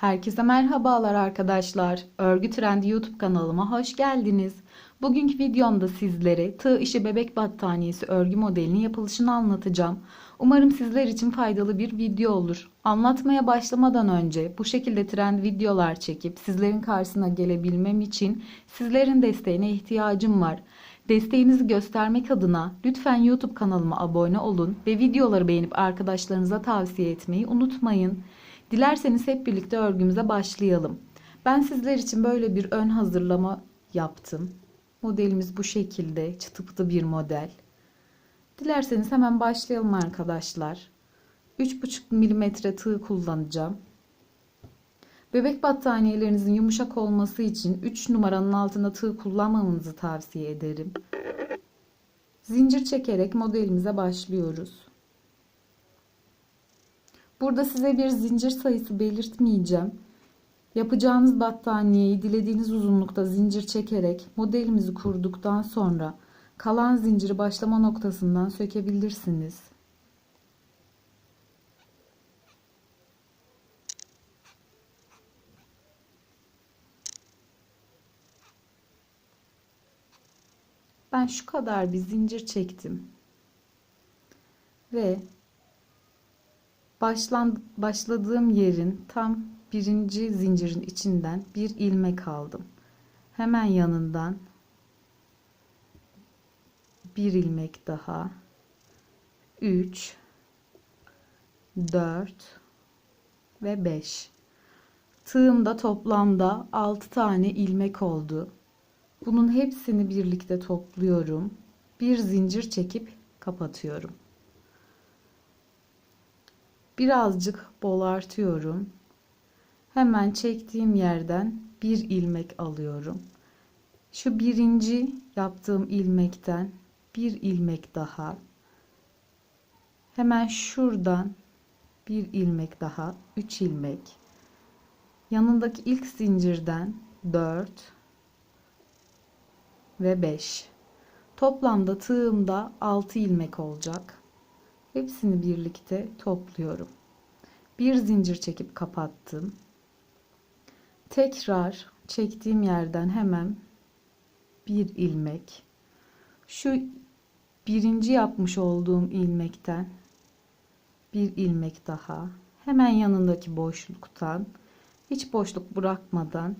Herkese merhabalar arkadaşlar. Örgü Trendi YouTube kanalıma hoş geldiniz. Bugünkü videomda sizlere tığ işi bebek battaniyesi örgü modelinin yapılışını anlatacağım. Umarım sizler için faydalı bir video olur. Anlatmaya başlamadan önce bu şekilde trend videolar çekip sizlerin karşısına gelebilmem için sizlerin desteğine ihtiyacım var. Desteğinizi göstermek adına lütfen YouTube kanalıma abone olun ve videoları beğenip arkadaşlarınıza tavsiye etmeyi unutmayın. Dilerseniz hep birlikte örgümüze başlayalım. Ben sizler için böyle bir ön hazırlama yaptım. Modelimiz bu şekilde çıtı pıtı bir model. Dilerseniz hemen başlayalım arkadaşlar. 3,5 mm tığ kullanacağım. Bebek battaniyelerinizin yumuşak olması için 3 numaranın altında tığ kullanmamanızı tavsiye ederim. Zincir çekerek modelimize başlıyoruz. Burada size bir zincir sayısı belirtmeyeceğim. Yapacağınız battaniyeyi dilediğiniz uzunlukta zincir çekerek modelimizi kurduktan sonra kalan zinciri başlama noktasından sökebilirsiniz. Ben şu kadar bir zincir çektim. Ve başlan, başladığım yerin tam birinci zincirin içinden bir ilmek aldım. Hemen yanından bir ilmek daha. 3 4 ve 5 tığımda toplamda 6 tane ilmek oldu. Bunun hepsini birlikte topluyorum. Bir zincir çekip kapatıyorum birazcık bol artıyorum. Hemen çektiğim yerden bir ilmek alıyorum. Şu birinci yaptığım ilmekten bir ilmek daha. Hemen şuradan bir ilmek daha 3 ilmek. Yanındaki ilk zincirden 4 ve 5 toplamda tığımda 6 ilmek olacak hepsini birlikte topluyorum. Bir zincir çekip kapattım. Tekrar çektiğim yerden hemen bir ilmek. Şu birinci yapmış olduğum ilmekten bir ilmek daha. Hemen yanındaki boşluktan hiç boşluk bırakmadan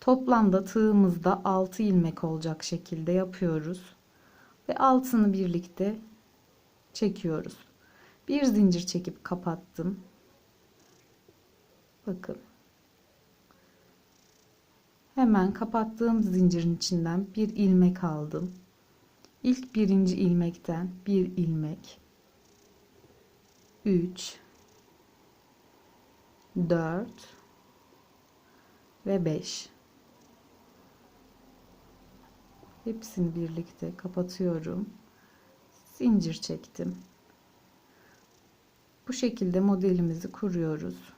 toplamda tığımızda 6 ilmek olacak şekilde yapıyoruz. Ve altını birlikte çekiyoruz. Bir zincir çekip kapattım. Bakın. Hemen kapattığım zincirin içinden bir ilmek aldım. İlk birinci ilmekten bir ilmek. 3 4 ve 5 hepsini birlikte kapatıyorum zincir çektim bu şekilde modelimizi kuruyoruz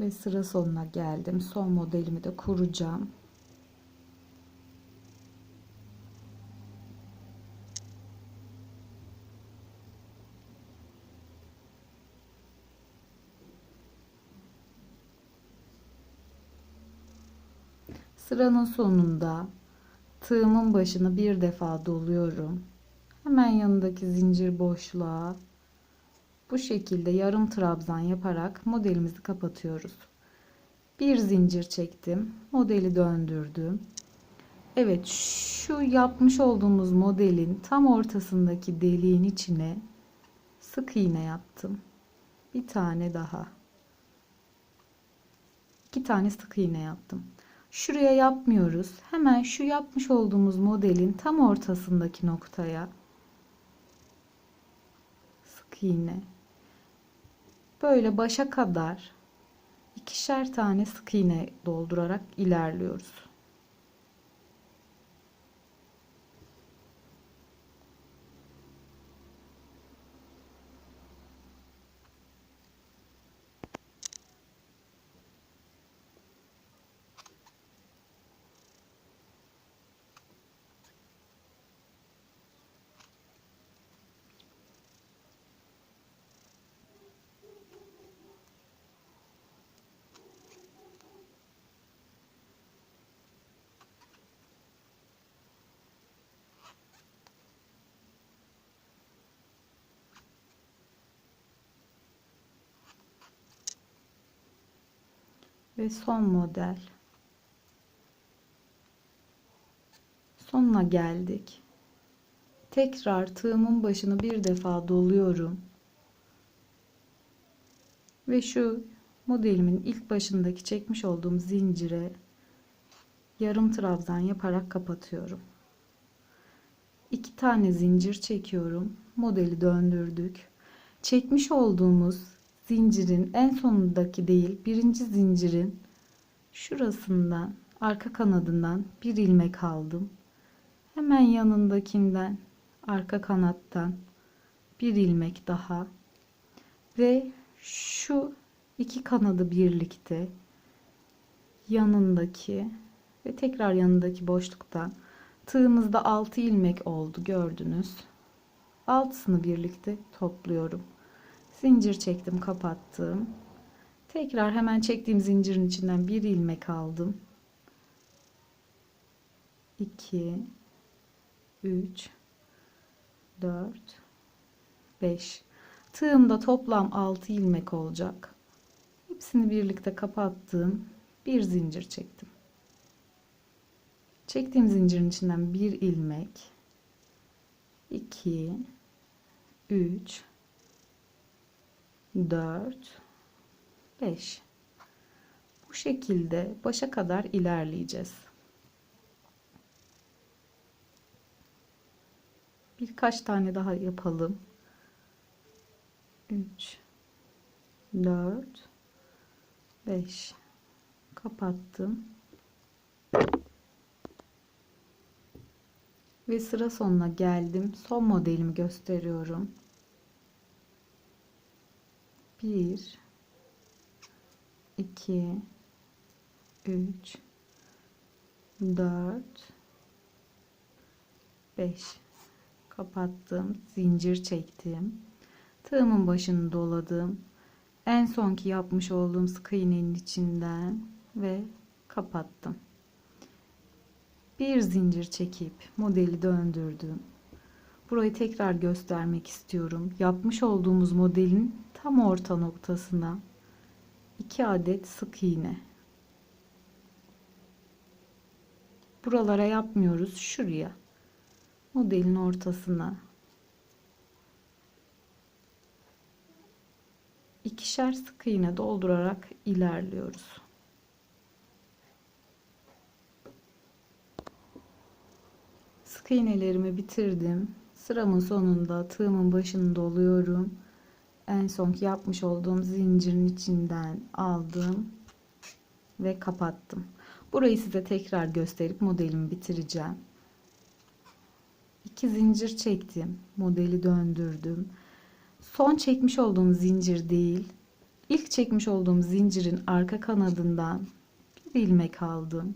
ve sıra sonuna geldim. Son modelimi de kuracağım. Sıranın sonunda tığımın başını bir defa doluyorum. Hemen yanındaki zincir boşluğa bu şekilde yarım trabzan yaparak modelimizi kapatıyoruz. Bir zincir çektim. Modeli döndürdüm. Evet şu yapmış olduğumuz modelin tam ortasındaki deliğin içine sık iğne yaptım. Bir tane daha. İki tane sık iğne yaptım. Şuraya yapmıyoruz. Hemen şu yapmış olduğumuz modelin tam ortasındaki noktaya sık iğne böyle başa kadar ikişer tane sık iğne doldurarak ilerliyoruz. Ve son model. Sonuna geldik. Tekrar tığımın başını bir defa doluyorum. Ve şu modelimin ilk başındaki çekmiş olduğum zincire yarım trabzan yaparak kapatıyorum. İki tane zincir çekiyorum. Modeli döndürdük. Çekmiş olduğumuz zincirin en sonundaki değil, birinci zincirin şurasından, arka kanadından bir ilmek aldım. Hemen yanındakinden, arka kanattan bir ilmek daha ve şu iki kanadı birlikte yanındaki ve tekrar yanındaki boşluktan tığımızda 6 ilmek oldu gördünüz. Altısını birlikte topluyorum. Zincir çektim, kapattım. Tekrar hemen çektiğim zincirin içinden bir ilmek aldım. 2 3 4 5 Tığımda toplam 6 ilmek olacak. Hepsini birlikte kapattım. Bir zincir çektim. Çektiğim zincirin içinden bir ilmek 2 3 4 5 Bu şekilde başa kadar ilerleyeceğiz. Birkaç tane daha yapalım. 3 4 5 kapattım. Ve sıra sonuna geldim. Son modelimi gösteriyorum. 1 2 3 4 5 kapattım zincir çektim. Tığımın başını doladım. En sonki yapmış olduğum sık iğnenin içinden ve kapattım. Bir zincir çekip modeli döndürdüm. Burayı tekrar göstermek istiyorum. Yapmış olduğumuz modelin tam orta noktasına 2 adet sık iğne buralara yapmıyoruz şuraya modelin ortasına ikişer sık iğne doldurarak ilerliyoruz. Sık iğnelerimi bitirdim. Sıramın sonunda tığımın başını doluyorum. En son yapmış olduğum zincirin içinden aldım ve kapattım. Burayı size tekrar gösterip modelimi bitireceğim. İki zincir çektim. Modeli döndürdüm. Son çekmiş olduğum zincir değil. İlk çekmiş olduğum zincirin arka kanadından bir ilmek aldım.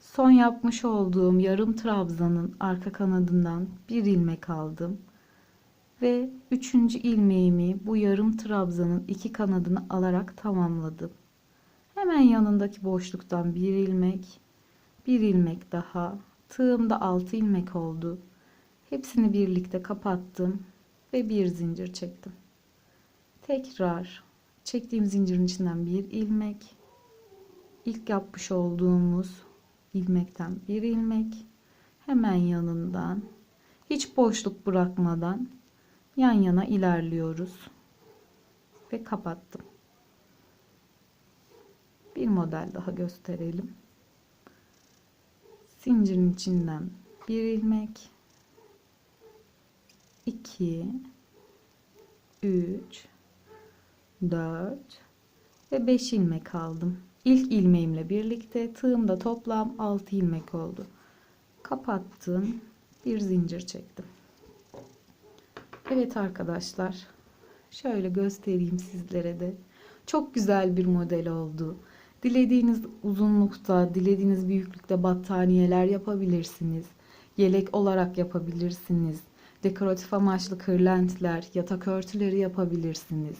Son yapmış olduğum yarım trabzanın arka kanadından bir ilmek aldım. Ve üçüncü ilmeğimi bu yarım trabzanın iki kanadını alarak tamamladım. Hemen yanındaki boşluktan bir ilmek, bir ilmek daha. Tığımda 6 ilmek oldu. Hepsini birlikte kapattım ve bir zincir çektim. Tekrar çektiğim zincirin içinden bir ilmek, ilk yapmış olduğumuz ilmekten bir ilmek, hemen yanından hiç boşluk bırakmadan yan yana ilerliyoruz ve kapattım. Bir model daha gösterelim. Zincirin içinden bir ilmek 2 3 4 ve 5 ilmek aldım. İlk ilmeğimle birlikte tığımda toplam 6 ilmek oldu. Kapattım. Bir zincir çektim. Evet arkadaşlar. Şöyle göstereyim sizlere de. Çok güzel bir model oldu. Dilediğiniz uzunlukta, dilediğiniz büyüklükte battaniyeler yapabilirsiniz. Yelek olarak yapabilirsiniz. Dekoratif amaçlı kırlentler, yatak örtüleri yapabilirsiniz.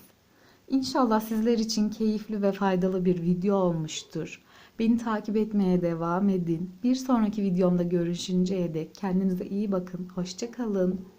İnşallah sizler için keyifli ve faydalı bir video olmuştur. Beni takip etmeye devam edin. Bir sonraki videomda görüşünceye dek kendinize iyi bakın. Hoşçakalın.